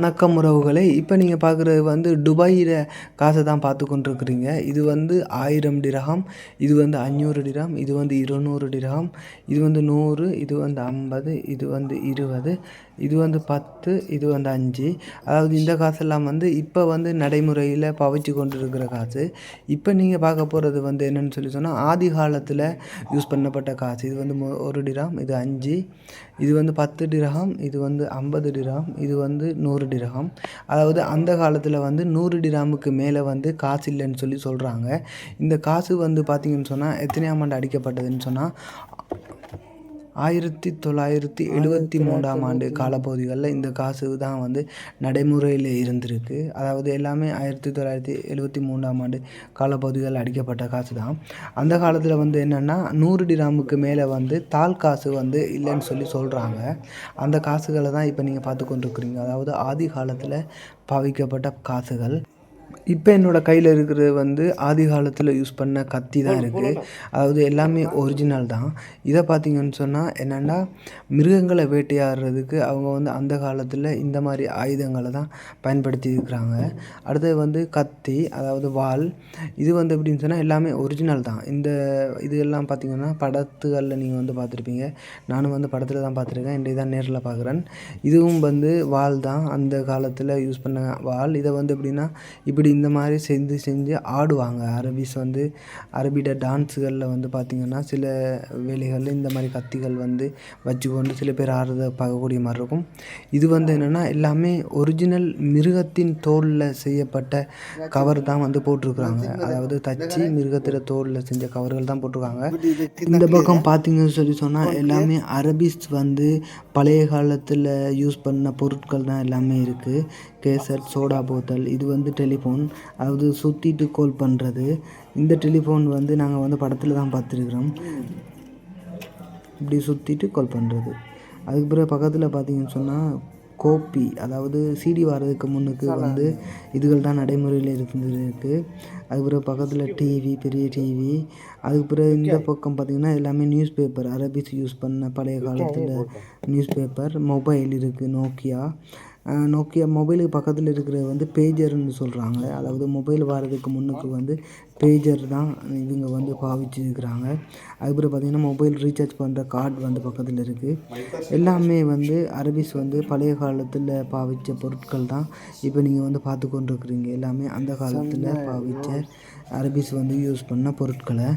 வணக்கம் உறவுகளை இப்போ நீங்கள் பார்க்குறது வந்து துபாயில் காசை தான் பார்த்து கொண்டிருக்கிறீங்க இது வந்து ஆயிரம் டிரகம் இது வந்து அஞ்சூறு டிராம் இது வந்து இருநூறு டிரகம் இது வந்து நூறு இது வந்து ஐம்பது இது வந்து இருபது இது வந்து பத்து இது வந்து அஞ்சு அதாவது இந்த காசெல்லாம் வந்து இப்போ வந்து நடைமுறையில் பவிச்சு கொண்டு இருக்கிற காசு இப்போ நீங்கள் பார்க்க போகிறது வந்து என்னென்னு சொல்லி சொன்னால் ஆதி காலத்தில் யூஸ் பண்ணப்பட்ட காசு இது வந்து ஒரு டிராம் இது அஞ்சு இது வந்து பத்து டிரகம் இது வந்து ஐம்பது டிராம் இது வந்து நூறு டிரஹாம் அதாவது அந்த காலத்தில் வந்து நூறு டிராமுக்கு மேலே வந்து காசு இல்லைன்னு சொல்லி சொல்கிறாங்க இந்த காசு வந்து பார்த்திங்கன்னு சொன்னால் எத்தனையாம் ஆண்டு அடிக்கப்பட்டதுன்னு சொன்னால் ஆயிரத்தி தொள்ளாயிரத்தி எழுபத்தி மூன்றாம் ஆண்டு காலப்பகுதிகளில் இந்த காசு தான் வந்து நடைமுறையில் இருந்திருக்கு. அதாவது எல்லாமே ஆயிரத்தி தொள்ளாயிரத்தி எழுபத்தி மூன்றாம் ஆண்டு காலப்பகுதிகளில் அடிக்கப்பட்ட காசு தான். அந்த காலத்தில் வந்து என்னென்னா நூறு டிராமுக்கு மேலே வந்து தாள் காசு வந்து இல்லைன்னு சொல்லி சொல்கிறாங்க அந்த காசுகளை தான் இப்போ நீங்கள் பார்த்து கொண்டிருக்கிறீங்க. அதாவது ஆதி காலத்தில் பாவிக்கப்பட்ட காசுகள். இப்போ என்னோடய கையில் இருக்கிறது வந்து ஆதி காலத்தில் யூஸ் பண்ண கத்தி தான் இருக்குது அதாவது எல்லாமே ஒரிஜினல் தான். இதை பார்த்தீங்கன்னு சொன்னால் என்னென்னா மிருகங்களை வேட்டையாடுறதுக்கு அவங்க வந்து அந்த காலத்தில் இந்த மாதிரி ஆயுதங்களை தான் பயன்படுத்தி இருக்கிறாங்க. அடுத்தது வந்து கத்தி அதாவது வாள் இது வந்து எப்படின்னு சொன்னால் எல்லாமே ஒரிஜினல் தான். இந்த இது எல்லாம் பார்த்தீங்கன்னா படத்துகளில் நீங்கள் வந்து பார்த்துருப்பீங்க நானும் வந்து படத்தில் தான் பார்த்துருக்கேன் இன்றைக்கு தான் நேரில் பார்க்குறேன் இதுவும் வந்து வாள் தான். அந்த காலத்தில் யூஸ் பண்ண வாள் இதை வந்து எப்படின்னா இப்படி இந்த மாதிரி செஞ்சு செஞ்சு ஆடுவாங்க. அரபிஸ் வந்து அரபிட டான்ஸுகளில் வந்து பார்த்திங்கன்னா சில வேலைகளில் இந்த மாதிரி கத்திகள் வந்து வச்சுக்கொண்டு சில பேர் ஆடுறத பார்க்கக்கூடிய மாதிரி இருக்கும். இது வந்து என்னென்னா எல்லாமே ஒரிஜினல் மிருகத்தின் தோலில் செய்யப்பட்ட கவர் தான் வந்து போட்டிருக்கிறாங்க. அதாவது தச்சு மிருகத்தில் தோலில் செஞ்ச கவர்கள் தான் போட்டிருக்காங்க. இந்த பக்கம் பார்த்திங்கன்னு சொல்லி சொன்னால் எல்லாமே அரபிஸ் வந்து பழைய காலத்தில் யூஸ் பண்ண பொருட்கள் தான் எல்லாமே இருக்குது கேசட் சோடா போத்தல் இது வந்து டெலிஃபோன். அதாவது சுற்றிட்டு கால் பண்ணுறது இந்த டெலிஃபோன் வந்து நாங்கள் வந்து படத்தில் தான் பார்த்துருக்குறோம். இப்படி சுற்றிட்டு கால் பண்ணுறது அதுக்கு பிறகு பக்கத்தில் பார்த்தீங்கன்னு சொன்னால் கோப்பி அதாவது சிடி வர்றதுக்கு முன்னுக்கு வந்து இதுகள் தான் நடைமுறையில் இருந்திருக்கு. அதுக்கு பிறகு பக்கத்தில் டிவி பெரிய டிவி அதுக்கு பிறகு இந்த பக்கம் பார்த்திங்கன்னா எல்லாமே நியூஸ் பேப்பர் அரபிஸ் யூஸ் பண்ண பழைய காலத்தில் நியூஸ் பேப்பர் மொபைல் இருக்குது நோக்கியா நோக்கியா மொபைலுக்கு பக்கத்தில் இருக்கிறது வந்து பேஜர்னு சொல்கிறாங்க அதாவது மொபைல் வர்றதுக்கு முன்னுக்கு வந்து பேஜர் தான் இவங்க வந்து பாவிச்சிருக்கிறாங்க. அதுக்கப்புறம் பார்த்திங்கன்னா மொபைல் ரீசார்ஜ் பண்ணுற கார்டு வந்து பக்கத்தில் இருக்குது எல்லாமே வந்து அரபிஸ் வந்து பழைய காலத்தில் பாவித்த பொருட்கள் தான். இப்போ நீங்கள் வந்து பார்த்து கொண்டு இருக்கிறீங்க எல்லாமே அந்த காலத்தில் பாவித்த அரபிஸ் வந்து யூஸ் பண்ண பொருட்களை.